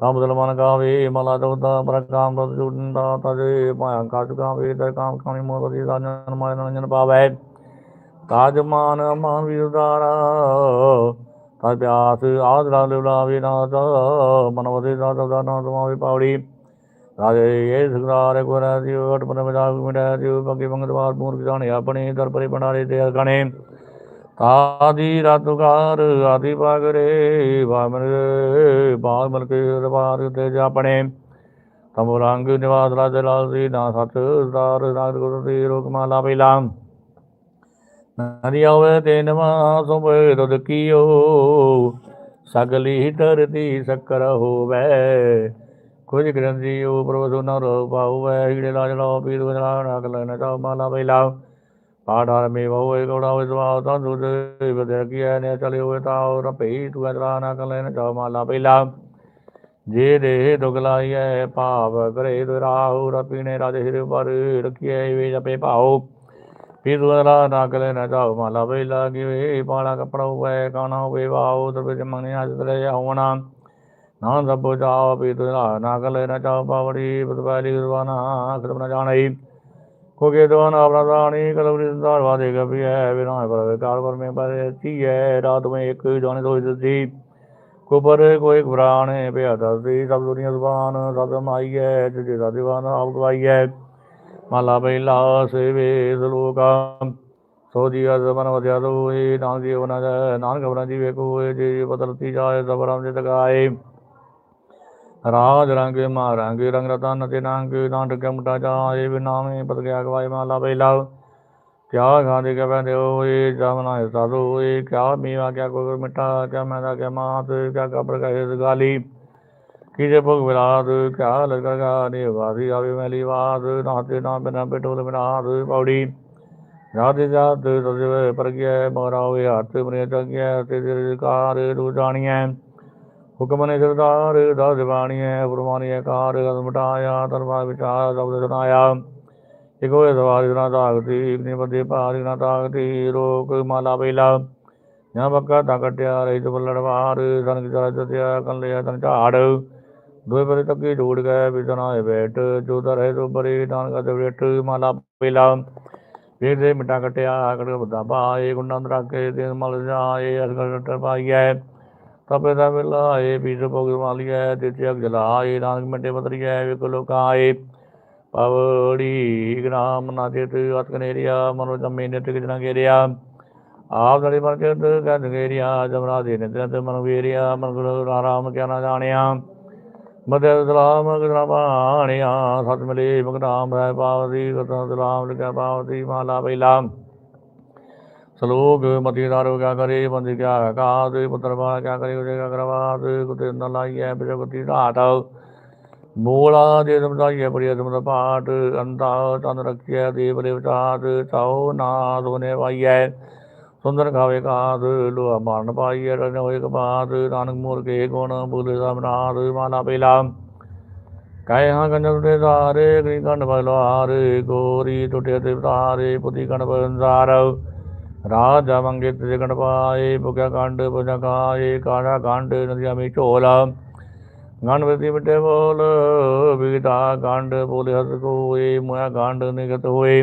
ਤਾਂ ਮੁਸਲਮਾਨ ਗਾਵੇ, ਮਲਾ ਦੋਦਾ ਪਰ ਕਾਮ ਬਦ ਤਜੇ ਮਾਇਆ ਕਾ ਚੁਕਾਵੇ ਤੇ ਕਾਮ ਕਾਮੀ ਮੋਦ ਦੀ ਰਾਜਨ ਮਾਇ ਨੰਜਨ ਪਾਵੇ। ਕਾਜ ਮਾਨ ਮਾਨ ਵਿਦਾਰਾ ਤਜ ਪਿਆਸ ਆਦਰਾ ਲਿਵਲਾਵੇ ਨਾਥ ਮਨਵਦੇ ਦਾ ਦਾ ਨਾ ਤੁਮਾਵੇ ਪਾਉੜੀ ਰਾਜੇ ਇਹ ਸੁਗਰਾਰੇ ਕੋਰਾ ਦੀ ਓਟ ਪਨ ਮਜਾ ਮਿਟਾ ਦੀ ਬੰਗੇ ਬੰਗਤ ਬਾਦ ਮੂਰਖ ਜਾਣੇ ਆਪਣੇ ਦਰ ਪਰੇ ਭੰਡਾਰੇ ਤੇ ਗਣੇ ਆਦੀ ਰਾਤੁਕਾਰ ਆਦੀ ਪਾਗਰੇ ਵਾਮਨ ਬਾਲ ਮਲ ਕੇ ਦਰਬਾਰ ਤੇ ਜਾਪਣੇ। ਤਮ ਰੰਗ ਨਿਵਾਸ ਰਾਜ ਲਾਲ ਸੀ ਨਾ ਸਤ ਦਾਰ ਨਾਗ ਗੁਰੂ ਦੀ ਰੋਕ ਮਾਲਾ ਪਹਿਲਾ ਨਦੀ ਆਵੇ ਤੇ ਨਵਾ ਸੁਬੇ ਦੁਦ ਕੀਓ। ਸਗਲੀ ਧਰਤੀ ਸਕਰ ਹੋਵੇ। ਕੁਝ ਗ੍ਰੰਥੀਓ ਪ੍ਰਭ ਸੁਨਾ ਰੋ ਪਾਉਵੇ ਹੀੜੇ ਲਾਜ ਲਾ ਪੀਰ ਵਜਲਾ ਨਾਕ ਲੈਣਾ ਚਾ ਮਾਲਾ ਪਹਿਲਾ ਪਾੜਾਰ ਮੇ ਹੋਏ ਗੋੜਾ ਹੋਏ ਸਵਾ ਤਾਂ ਦੁਦ ਵਿਦਿਆ ਕੀਆ ਨੇ ਚਲੇ ਹੋਏ ਤਾਂ ਔਰ ਭਈ ਤੂੰ ਅਜਲਾ ਨਾਕ ਲੈਣਾ ਚਾ ਮਾਲਾ ਪਹਿਲਾ ਜੇ ਦੇ ਦੁਗਲਾਈਐ ਭਾਵ ਕਰੇ ਦੁਰਾਹੁ ਰਪੀਨੇ ਰਾਜੇ ਹਿਰ ਪਰ ਰਖੀਐ, ਵੇ ਜਪੇ ਭਾਉ। ਫਿਰ ਦੁਆਰਾ ਨਾਗਲੇ ਨਾ ਜਾਓ ਮਾਲਾ ਪਹਿਲਾ ਕਿਵੇ ਪਾਲਾ ਕਪੜਾ ਹੋਵੇ ਕਾਣਾ ਹੋਵੇ ਵਾਓ ਤਬੇ ਜਮਨੇ ਅੱਜ ਤਲੇ ਆਉਣਾ। ਨਾ ਸਭੋ ਜਾਓ ਵੀ ਦੁਆਰਾ ਨਾਗਲੇ ਨਾ ਜਾਓ ਪਾਵੜੀ ਬਦਵਾਲੀ ਗੁਰਵਾਨਾ ਖਤਮ ਨਾ ਜਾਣਈ ਕੋਗੇ ਦੋਨ ਆਪਣਾ ਰਾਣੀ ਕਲਵਰੀ ਸੰਸਾਰ ਵਾਦੇ ਗਪੀ ਹੈ ਵਿਨਾ ਪਰ ਕਾਰ ਪਰ ਮੈਂ ਪਰ ਤੀ ਹੈ ਰਾਤ ਮੈਂ ਇੱਕ ਜਾਣੇ ਦੋ ਦਿੱਤੀ। ਕੋਪਰ ਕੋਈ ਘਬਰਾਣੇ ਪਿਆ ਦਸਦੀ ਸਭ ਦੁਨੀਆ ਜ਼ੁਬਾਨ, ਸਭ ਮਾਈ ਹੈ ਜਿਦੇ ਦਾ ਦੀਵਾਨ, ਆਪ ਗਵਾਈ ਹੈ ਮਾਲਾ ਪਹਿਲਾ ਸੇਵੇ ਸਲੋਕਾ ਸੋ ਜੀ ਅਜ ਦੋਏ ਨਾਨਕ ਜੀਵਨ ਨਾਨਕ ਬਰਾਂ ਜੀ ਵੇਖੋ ਜੀ ਬਦਲਤੀ ਜਾਏ ਜ਼ਬਰਮ ਜਿਤ ਗਾਏ ਰਾਜ ਰੰਗ, ਮਾ ਰੰਗ ਰੰਗ ਰਤਨ ਤੇ ਰੰਗ ਨਾਨਕ ਕਮਟਾ ਜਾਏ ਬਿਨਾਮੇ ਪਤ ਗਿਆ ਗਵਾਏ ਮਾਲਾ ਪਹਿਲਾ ਕਿਆ ਖਾਂਦੇ ਕੇ ਬੰਦੇ ਹੋਏ ਜਮਨਾ ਸਾਧੂ ਹੋਏ ਕਿਆ ਮੀਵਾ ਕਿਆ ਕੋਈ ਮਿੱਠਾ, ਕਿਆ ਮੈਦਾ ਕਿਆ ਮਾਤ ਕਿਆ ਕਬਰ ਕਹੇ ਗਾਲੀ। ਕਿਜੇ ਭੋਗ ਵਿਲਾਦ ਕਿਆ ਲਗਾਗਾ ਨੇ ਵਾਦੀ ਆਵੇ ਮੈਲੀ ਬਾਦ ਨਾਤੇ ਨਾ ਬਿਨਾ ਬਟੋਲ ਬਿਨਾਦ, ਪੌੜੀ ਰਾਧੇ ਜਾਤ ਤਜਵੇ ਪਰਗਿਆ ਮੋਰਾ ਹੋਏ ਹੱਥ ਮਨੇ ਚੰਗਿਆ, ਤੇ ਦਿਲਕਾਰ ਰੂ ਜਾਣੀਐ। ਹੁਕਮ ਨੇ ਸਰਦਾਰ ਦਾ ਜਵਾਣੀਐ ਫਰਮਾਨੀਐ, ਕਾਰ ਗਦ ਮਟਾਇਆ ਦਰਬਾਰ ਵਿਚਾਰ ਸ਼ਬਦ ਸੁਨਾਇਆ ਇਕ ਹੋਏ ਸਵਾਰ ਨਾ ਤਾਕਤੀ ਇਕ ਨੇ ਬੰਦੇ ਭਾਰ ਨਾ ਤਾਕਤੀ ਰੋਕ ਮਾਲਾ ਪਹਿਲਾ ਜਾਂ ਬੱਕਾ ਤਾਂ ਕਟਿਆ ਰਹੀ ਤੇ ਬੱਲੜਵਾਰ ਸਨ ਕੀ ਤਰਾ ਜਤਿਆ ਕੰਨ ਤਨ ਝਾੜ। ਦੋਏ ਬਰੇ ਤੱਕੀ ਢੂੜ ਗਏ ਬਿਦਨਾ ਹੈ ਬੈਠ ਜੋ ਦਰ ਹੈ ਸੋ ਬਰੇ ਦਾਨ ਕਾ ਬੈਠ ਮਾਲਾ ਪਹਿਲਾ ਵੇਖ ਦੇ ਮਿੱਟਾ ਕਟਿਆ ਕੜ ਬਦਾ ਪਾਏ ਗੁੰਡਾਂ ਅੰਦਰ ਰੱਖੇ ਤੇ ਮਲ ਜਾਏ ਅਸਗਰ ਕਟ ਪਾਈਐ ਤਪੇ ਦਾ ਵੇਲਾ ਏ ਬੀਜ ਭੋਗ ਮਾਲੀਐ ਤੇ ਜਗ ਜਲਾਏ ਨਾਨਕ ਮਿੰਟੇ ਬਦਰੀਐ ਵੇਖ ਲੋਕਾਏ ਪਵੜੀ ਗ੍ਰਾਮ ਨਾ ਚੇਤ ਅਤ ਕਨੇਰੀਆ ਮਨੋ ਜਮੇ ਨਿਤ ਕਿਜਨਾ ਗੇਰਿਆ। ਆਪ ਦੜੀ ਮਨ ਕੇ ਗੰਦ ਗੇਰਿਆ ਜਮਰਾ ਦੇ ਨਿਤ ਨਿਤ ਮਨ ਗੇਰਿਆ, ਮਨ ਗੁਰੂ ਆਰਾਮ ਕਿਆ ਨਾ ਜਾਣਿਆ। ਮਦੇ ਸਲਾਮ ਕਿਨਾ ਬਾਣਿਆ ਸਤ ਮਿਲੇ ਮਗਨਾਮ ਹੈ ਪਾਵਦੀ ਕਤਨ ਸਲਾਮ ਲਿਖਿਆ ਪਾਵਦੀ ਮਾਲਾ ਪਹਿਲਾ ਸਲੋਕ ਮਤੀ ਦਾਰੋ ਕਿਆ ਕਰੇ ਬੰਦੀ ਕਿਆ ਕਾਦ ਪੁੱਤਰ ਬਾ ਕਿਆ ਕਰੇ ਉਜੇ ਕਿਆ ਕਰਵਾਦ ਕੁਤੇ ਨ ਲਾਈਐ ਬਿਜਗਤੀ ਧਾਤ ਮੂਲਾ ਦੇ ਸਮਝਾਈਐ ਪ੍ਰਿਯ ਸਮਝ ਪਾਟ ਅੰਤਾ ਤਨ ਰਖਿਐ ਦੇਵ ਦੇਵਤਾਤ ਚਾਉ ਨਾ ਸੋਨੇ ਪਾਈਐ ਸੁੰਦਰ ਖਾਵੇ ਕਾਦ ਲੋਹਾ ਮਾਰਨ ਪਾਈਐ ਰਣ ਹੋਏ ਕਪਾਤ, ਨਾਨਕ ਮੂਰ ਕੇ ਗੁਣ ਬੁਲੇ ਸਮਨਾਦ ਮਾਲਾ ਪਹਿਲਾ ਕਾਇ ਹਾਂ ਕੰਜਲ ਦੇ ਸਾਰੇ ਗਰੀ ਕੰਡ ਬਲਵਾਰ ਗੋਰੀ ਟੁੱਟੇ ਤੇ ਤਾਰੇ ਪੁਤੀ ਕੰਡ ਬੰਜ਼ਾਰ ਰਾਜਾ ਮੰਗੇ ਤੇ ਕੰਡ ਪਾਏ ਭੁਗਿਆ ਕੰਡ ਪੁਜਾ ਕਾਏ ਕਾੜਾ ਕੰਡ ਨਦੀਆਂ ਮੇ ਝੋਲਾ। ਗਣਪਤੀ ਮਿਟੇ ਬੋਲ ਵਿਗਤਾ ਕੰਡ ਬੋਲੇ ਹਸ ਕੋਏ ਮੁਆ ਕੰਡ ਨਿਗਤ ਹੋਏ।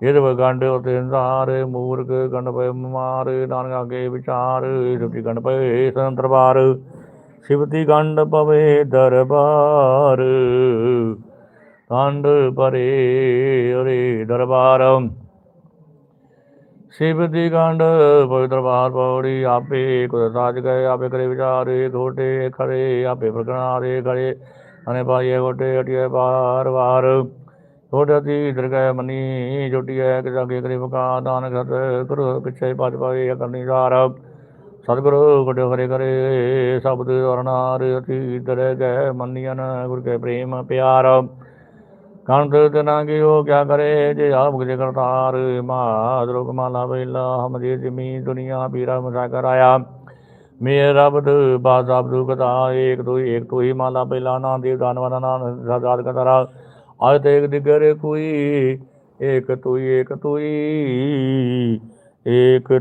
ਇਹਦੇ ਵ ਕੰਡ ਉਤੇ ਅੰਧਾਰ, ਮੂਰਖ ਕੰਡ ਪਏ ਮਾਰ, ਨਾਨਕ ਅਗੇ ਵਿਚਾਰ ਸੁਟੀ ਕੰਡ ਪਏ ਸੰ ਦਰਬਾਰ। ਸਿਵਤੀ ਕੰਡ ਪਵੇ ਦਰਬਾਰ ਕੰਡ ਪਰੇ ਅਰੇ ਦਰਬਾਰ। ਸਿਵਤੀ ਕੰਡ ਪਵੇ ਦਰਬਾਰ, ਪੌੜੀ ਆਪੇ ਕੁਦ ਸਾਜ ਗਏ, ਆਪੇ ਕਰੇ ਵਿਚਾਰੇ ਘੋਟੇ ਖਰੇ ਆਪੇ ਪ੍ਰਗਣਾਰੇ ਖਰੇ ਅਨੇ ਪਾਈਏ ਘੋਟੇ ਅਟਿਏ ਬਾਰ ਬਾਰ ਛੋਟਤੀ ਦਰਗਾਹ ਮਨੀ ਜੋਟੀਐ ਕਿ ਜਾਗੇ ਕਰੇ ਬਕਾ ਦਾਨ ਘਤ ਗੁਰੂ ਪਿਛੇ ਪਜ ਪਾਏ ਕਰਨੀ ਜਾਰ ਸਤਿਗੁਰੂ ਗੁਰੂ ਹਰੇ ਕਰੇ, ਸ਼ਬਦ ਵਰਨਾਰ ਅਤੀ ਦਰਗਾਹ ਮੰਨੀਨ ਗੁਰ ਕੇ ਪ੍ਰੇਮ ਪਿਆਰ। ਕੰਤ ਤਨਾ ਕੀ ਕਿਆ ਕਰੇ, ਜੇ ਆਪ ਗੁਜੇ ਕਰਤਾਰ। ਮਾਦਰੁਕ ਮਾਲਾ ਪਹਿਲਾ ਹਮ ਜੇ ਜਮੀ ਦੁਨੀਆ ਪੀਰਾ ਮਸਾ ਕਰਾਇਆ। ਮੇਰਾ ਰਬਦ ਬਾਦ ਅਬਦੁ ਕਤਾ, ਏਕ ਦੋ ਏਕ ਤੋ ਹੀ ਮਾਲਾ ਪਹਿਲਾ ਨਾਮ ਦੇਵ ਦਾਨਵਾਨਾ, ਨਾਮ ਸਦਾਰ ਕਤਰਾ। ਆਇ ਤੇ ਇੱਕ ਦਿਗਰੇ ਕੋਈ ਏਕ ਤੁਈ ਏਕ ਤੁਈ ਏਕ